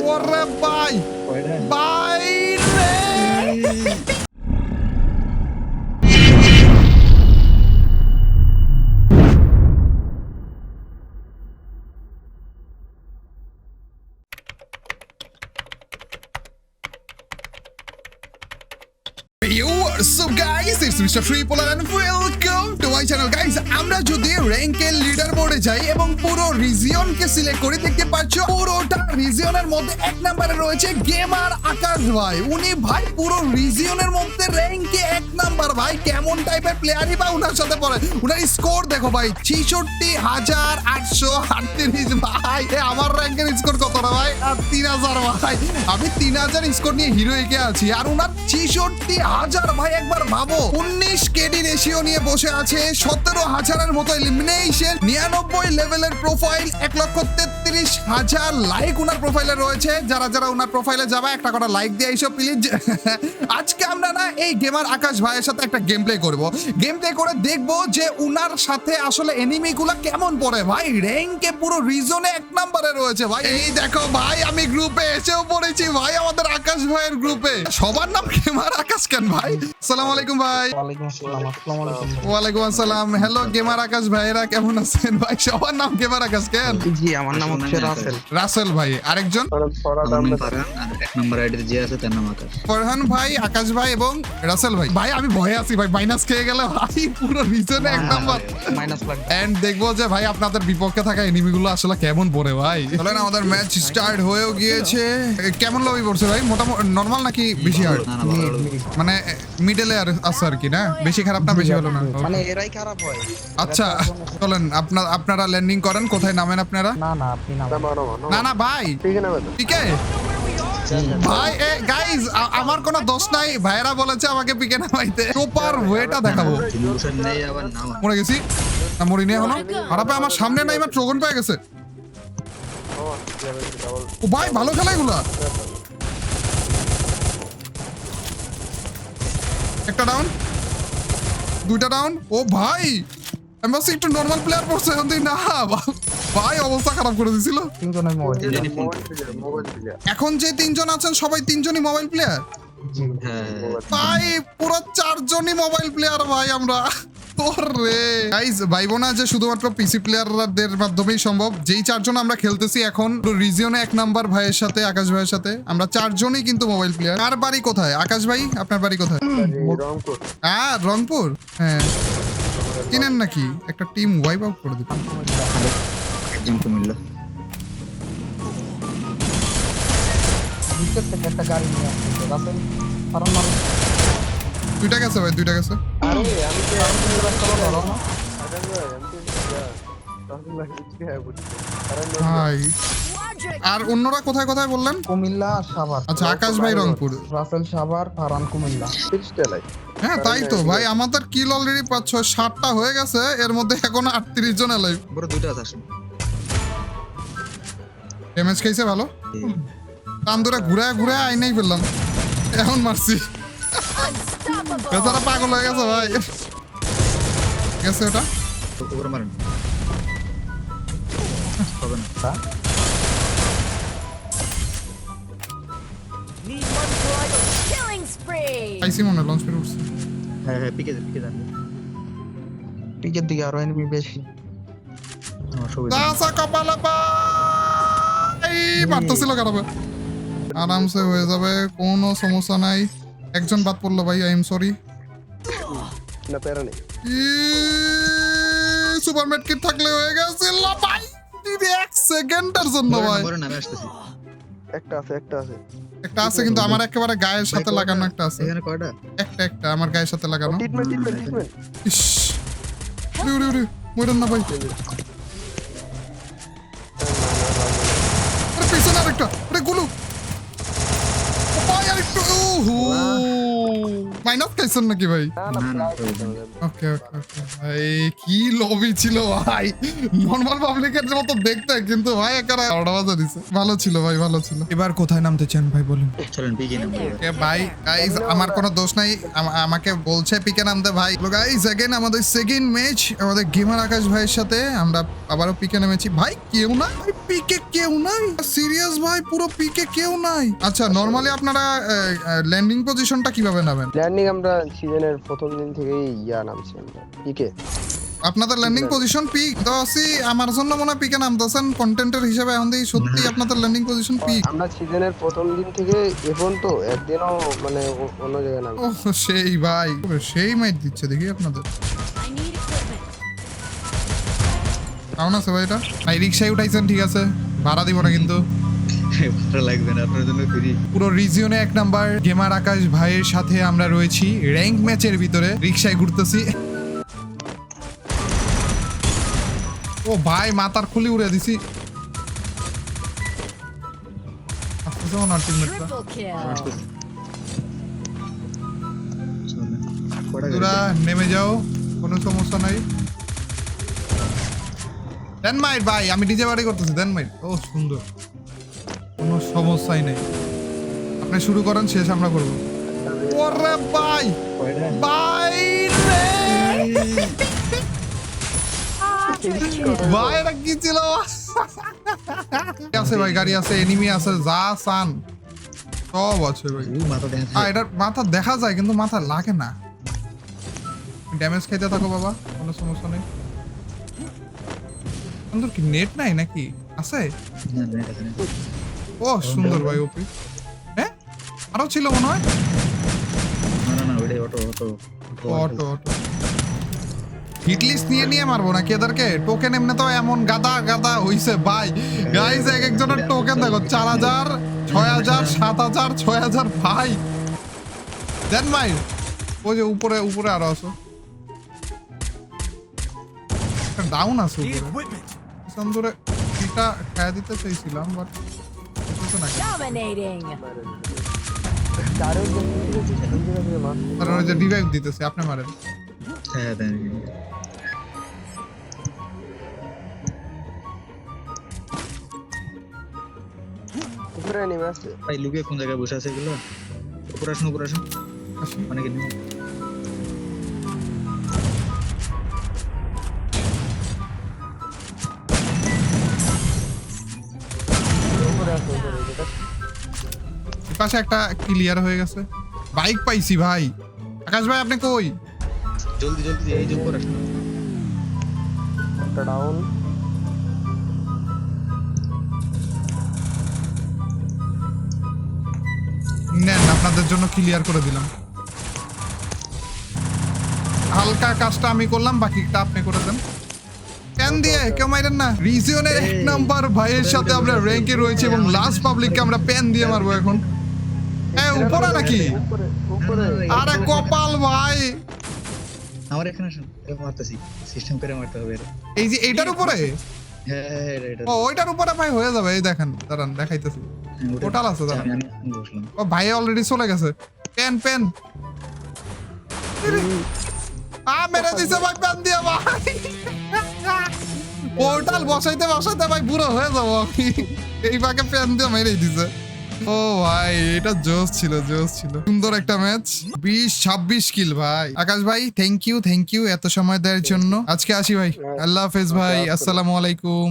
ওরে ভাই কয়টা ভাই রে Yo, what's up guys? It's Mr. Tripolar and welcome my channel. Guys. আমরা যদি র্যাঙ্কের লিডার বোর্ডে যাই এবং পুরো রিজিয়নকে সিলেক্ট করে দেখতে পাচ্ছ, পুরোটা রিজিয়নের মধ্যে এক নম্বরে রয়েছে গেমার আকাশ ভাই। উনি ভাই পুরো রিজিয়নের মধ্যে র্যাঙ্কে এক নাম্বার ভাই। কেমন টাইপের প্লেয়ারই বা উনার সাথে পড়ে? উনার স্কোর দেখো ভাই, ছিষট্টি হাজার আটশো আটত্রিশ ভাই। আমার র্যাঙ্কের স্কোর কত না ভাই? তিন হাজার ভাই। আমি তিন হাজার স্কোর নিয়ে হিরো একে আছি। আর উনার ছিষট্টি হাজার ভাই, একবার ভাবো, উনিশ কেডি রেশিও নিয়ে বসে আছে সতেরো হাজারের মতো এলিমিনেশন নিরানব্বই লেভেলের প্রোফাইল এক লক্ষ তেত্রিশ হাজার লাইক উনার প্রোফাইলে রয়েছে। যারা যারা উনার প্রোফাইলে যাবে একটা করে লাইক দিয়ে এইসব প্লিজ আজকে আমরা না এই গেমার আকাশ ভাইয়ের সাথে একটা গেম প্লে করব। গেম প্লে করে দেখব যে উনার সাথে আসলে এনিমি গুলা কেমন পড়ে। ভাই র্যাঙ্কে পুরো রিজনে এক নম্বরে রয়েছে। ভাই এই দেখো ভাই আমি গ্রুপে এসেও পড়েছি। ভাই আমাদের আকাশ ভাইয়ের গ্রুপে সবার নাম গেমার আকাশ কেন ভাই? সালাম আলাইকুম ভাই। ওয়ালাইকুম আসসালাম ওয়ালাইকুম আসসালাম হ্যালো গেমার আকাশ ভাইয়েরা কেমন আছেন? ভাই সবার নাম গেমার আকাশ কেন? জি আমার নাম হচ্ছে রাসেল রাসেল ভাই। আরেকজন? এক নম্বর আইডিতে যে আছে তার নাম আকাশ। ফরহান ভাই আকাশ ভাই এবং রাসেল ভাই। ভাই আমি ভয়ে আছি ভাই মাইনাস খেয়ে গেলে ভাই পুরো রিজনে এক নাম্বার মাইনাস লাগবে। এন্ড দেখব যে ভাই আপনাদের বিপক্ষে থাকা এনিমিগুলো আসলে কেমন পড়ে ভাই। চলেন আমাদের ম্যাচ স্টার্ট হয়েও গিয়েছে। কেমন লবি পড়ছে ভাই? মোটামুটি নর্মাল নাকি বেশি হার্ড। মানে মিডলে আর আছে আর কি না? বেশি খারাপ না বেশি ভালো না? মানে খারাপ হয়। আচ্ছা চলেন আপনার আপনারা ল্যান্ডিং করেন কোথায় নামেন আপনারা? না না আপনি না না না ভাই। পিকে। ভাই এ গাইজ আমার কোনো দোষ নাই। ভাইরা বলেছে আমাকে পিকে নামাইতে। প্রপার ওয়েটা দেখাবো। ইমোশন নেই আবার নাম মরে গেছি। না মরিনি এখনও খারাপে আমার সামনে নাই আমার ট্রোগন পেয়ে গেছে। ও ভাই ভালো খেলা এগুলা। একটা ডাউন দুইটা ডাউন ও ভাই আমি ভাবছি একটু নর্মাল প্লেয়ার পড়ছে এখন না ভাই অবস্থা খারাপ করে দিছিল। এখন যে তিনজন আছেন সবাই তিনজনই মোবাইল প্লেয়ার হ্যাঁ। ভাই পুরো চারজনই মোবাইল প্লেয়ার ভাই আমরা। ওরে। গাইস ভাই বোনা যে শুধুমাত্র পিসি প্লেয়ারদের মাধ্যমেই সম্ভব যেই চারজন আমরা খেলতেছি এখন রিজিয়নে এক নাম্বার ভাইয়ের সাথে আকাশ ভাইয়ের সাথে আমরা চারজনই কিন্তু মোবাইল প্লেয়ার কার বাড়ি কোথায়? আকাশ ভাই আপনার বাড়ি কোথায়? হ্যাঁ রংপুর। হ্যাঁ। কিনেন নাকি? একটা টিম ওয়াইপ আউট করে দিবেন। দুইটা গেছে ভাই দুইটা গেছে। আর অন্যরা কোথায় কোথায় বললেন? কুমিল্লা আর সাভার। আচ্ছা আকাশ ভাই রংপুর। রাসেল সাভার ফারান কুমিল্লা। হ্যাঁ তাই তো ভাই আমাদের কিল অলরেডি পাঁচ ছয় সাতটা হয়ে গেছে এর মধ্যে এখন আটত্রিশ জন এলাই বড় দুইটা আছে ড্যামেজ খাইছে ভালো? তান্দুরা ঘুরায় ঘুরায় আইনাই ফেললাম। এখন মারছি। বেচারা পাগল হয়ে গেছে ভাই। গেছে ওটা? উপরে মারেন। হবে না। Killing মনে লঞ্চ উঠছে। হ্যাঁ হ্যাঁ পিকে পিকে যান পিকের দিকে আরও এনিমি বেশি। আমার সবই দাসা কপালে পাই মারতেছিল কারাবে আরামসে হয়ে যাবে কোনো সমস্যা নাই। একজন বাদ পড়ল ভাই আই এম সরি না প্যারা নেই। সুপার কিট থাকলে হয়ে গেছে? লা ভাই দিদি এক সেকেন্ডের জন্য ভাই। বড় নামে আসতেছি। একটা আছে একটা আছে। একটা আছে কিন্তু আমার একেবারে গায়ের সাথে লাগানো একটা আছে। এখানে কয়টা? একটা একটা আমার গায়ের সাথে লাগানো। ট্রিটমেন্ট ট্রিটমেন্ট ট্রিটমেন্ট ইস। উড়ি উড়ি মরেন না ভাই। আরেকটা আরে গুলু ও ভাই আরেকটু ওহো মাইনাস খাইছেন নাকি ভাই না না না, না, প্রায় প্রয়োজন খেলতে হবে। ওকে ওকে ওকে ভাই কি লবি ছিল ভাই নর্মাল পাবলিকের মতো দেখতে কিন্তু ভাই একারা বাজা দিছে ভালো ছিল ভাই ভালো ছিল এবার কোথায় নামতে চান ভাই বলুন চলেন পিকে নাম এ ভাই গাইস আমার কোনো দোষ নাই আম- আমাকে বলছে পিকে নামতে ভাই গাইস अगेन আমাদের সেকেন্ড ম্যাচ আমাদের গেমার আকাশ ভাইয়ের সাথে আমরা আবারও পিকে নেমেছি ভাই কেউ নাই ভাই পিকে কেউ নাই সিরিয়াস ভাই পুরো পিকে কেউ নাই আচ্ছা নরমালি আপনারা ল্যান্ডিং পজিশনটা কিভাবে নামেন। ল্যান্ডিং আমরা সিজনের প্রথম দিন থেকেই ইয়া নামছি আমরা। পিকে আপনাদের ল্যান্ডিং পজিশন পিক তো আসি আমার জন্য মনে হয় পিকে নামতেছেন। কন্টেন্টের হিসেবে এখন দেখি সত্যি আপনাদের ল্যান্ডিং পজিশন পিক আমরা সিজনের প্রথম দিন থেকে এখন তো একদিনও মানে অন্য জায়গায় নাম ও সেই ভাই। সেই মাইট দিচ্ছে দেখি আপনাদের. কেমন আছে ভাই এটা? ভাই রিক্সায় উঠাইছেন ঠিক আছে। ভাড়া দিব না কিন্তু। ভালো লাগবে না আপনার জন্য ফ্রি। পুরো রিজিয়নে এক নাম্বার গেমার আকাশ ভাইয়ের সাথে আমরা রয়েছি। র্যাঙ্ক ম্যাচের ভিতরে রিক্সায় ঘুরতেছি। ও ভাই মাথার খুলি উড়ে দিছি। তোরা নেমে যাও কোনো সমস্যা নাই। দেন মাইট ভাই আমি ডিজে বাড়ি করতেছি দেন মাইট ও সুন্দর। সমস্যাই নেই। আপনি শুরু করেন শেষ আমরা করব। ওরে ভাই! কয়টা ভাই এটা কি ছিল? আছে ভাই গাড়ি আছে এনিমি আছে যা চান। সব আছে ভাই। মাথা দেখা আ এটার মাথা দেখা যায় কিন্তু মাথা লাগে না। ড্যামেজ খাইতে থাকো বাবা কোনো সমস্যা নেই। সুন্দর কি নেট নাই নাকি? আছে। ও সুন্দর ভাই ওপি হ্যাঁ? আরও ছিল মনে হয়? না না না ওইটাই auto auto auto auto hit list নিয়ে নিয়ে মারবো নাকি এদেরকে? টোকেন এমনি তো এমন গাদা গাদা হইছে ভাই। গাইজ এক একজনের টোকেন দেখো চার হাজার ছয় হাজার সাত হাজার ছয় হাজার ভাই। দেন ভাই ওই যে উপরে উপরে আরও আছো। ডাউন আছে উপরে। সুন্দরে এটা খায়া দিতে চাইছিলাম বাট না Dominating. চারেও যে ওই জায়গা থেকে মাছ কারণ ওই যে রিভাইভ দিতেছে আপনি মারেন। হ্যাঁ হ্যাঁ দেন। উপরে নেমে আসছে। ভাই লুকিয়ে কোন জায়গায় বসে আছে এগুলো? উপর আসুন উপর আসুন। আসি। অনেকে পাশে একটা ক্লিয়ার হয়ে গেছে। বাইক পাইছি ভাই। আকাশ ভাই আপনি কই? জলদি জলদি এই যে উপর। আসুন একটা ডাউন নেন আপনাদের জন্য ক্লিয়ার করে দিলাম। হালকা কাজটা আমি করলাম বাকিটা আপনি করে দেন। প্যান দিয়ে কেউ মাইরেন না। রিজিয়নের এক নাম্বার ভাইয়ের সাথে আমরা র্যাঙ্কে রয়েছে এবং লাস্ট পাবলিককে আমরা প্যান দিয়ে মারবো এখন। হ্যাঁ উপরে নাকি? আরে কপাল ভাই। আমার এখানে মারতেছি। সিস্টেম করে মারতে হবে এই যে এইটার উপরে? হ্যাঁ হ্যাঁ হ্যাঁ, ও ওইটার উপরে ভাই হয়ে যাবে এই দেখেন দাঁড়ান দেখাইতেছি। টোটাল আছে দাঁড়ান। ও ভাই অলরেডি চলে গেছে। Pen pen. আ মেরে দিছে ভাই পেন দিয়ে ভাই। পোর্টাল বসাইতে বসাইতে ভাই বুড়ো হয়ে যাব আমি। এই ফাঁকে পেন দিয়ে মেরেই দিছে। ও ভাই এটা জোস ছিল জোস ছিল। সুন্দর একটা ম্যাচ বিশ ছাব্বিশ কিল ভাই। আকাশ ভাই থ্যাংক ইউ থ্যাংক ইউ এত সময় দেওয়ার জন্য। আজকে আসি ভাই। আল্লাহ হাফেজ ভাই আসসালামু আলাইকুম।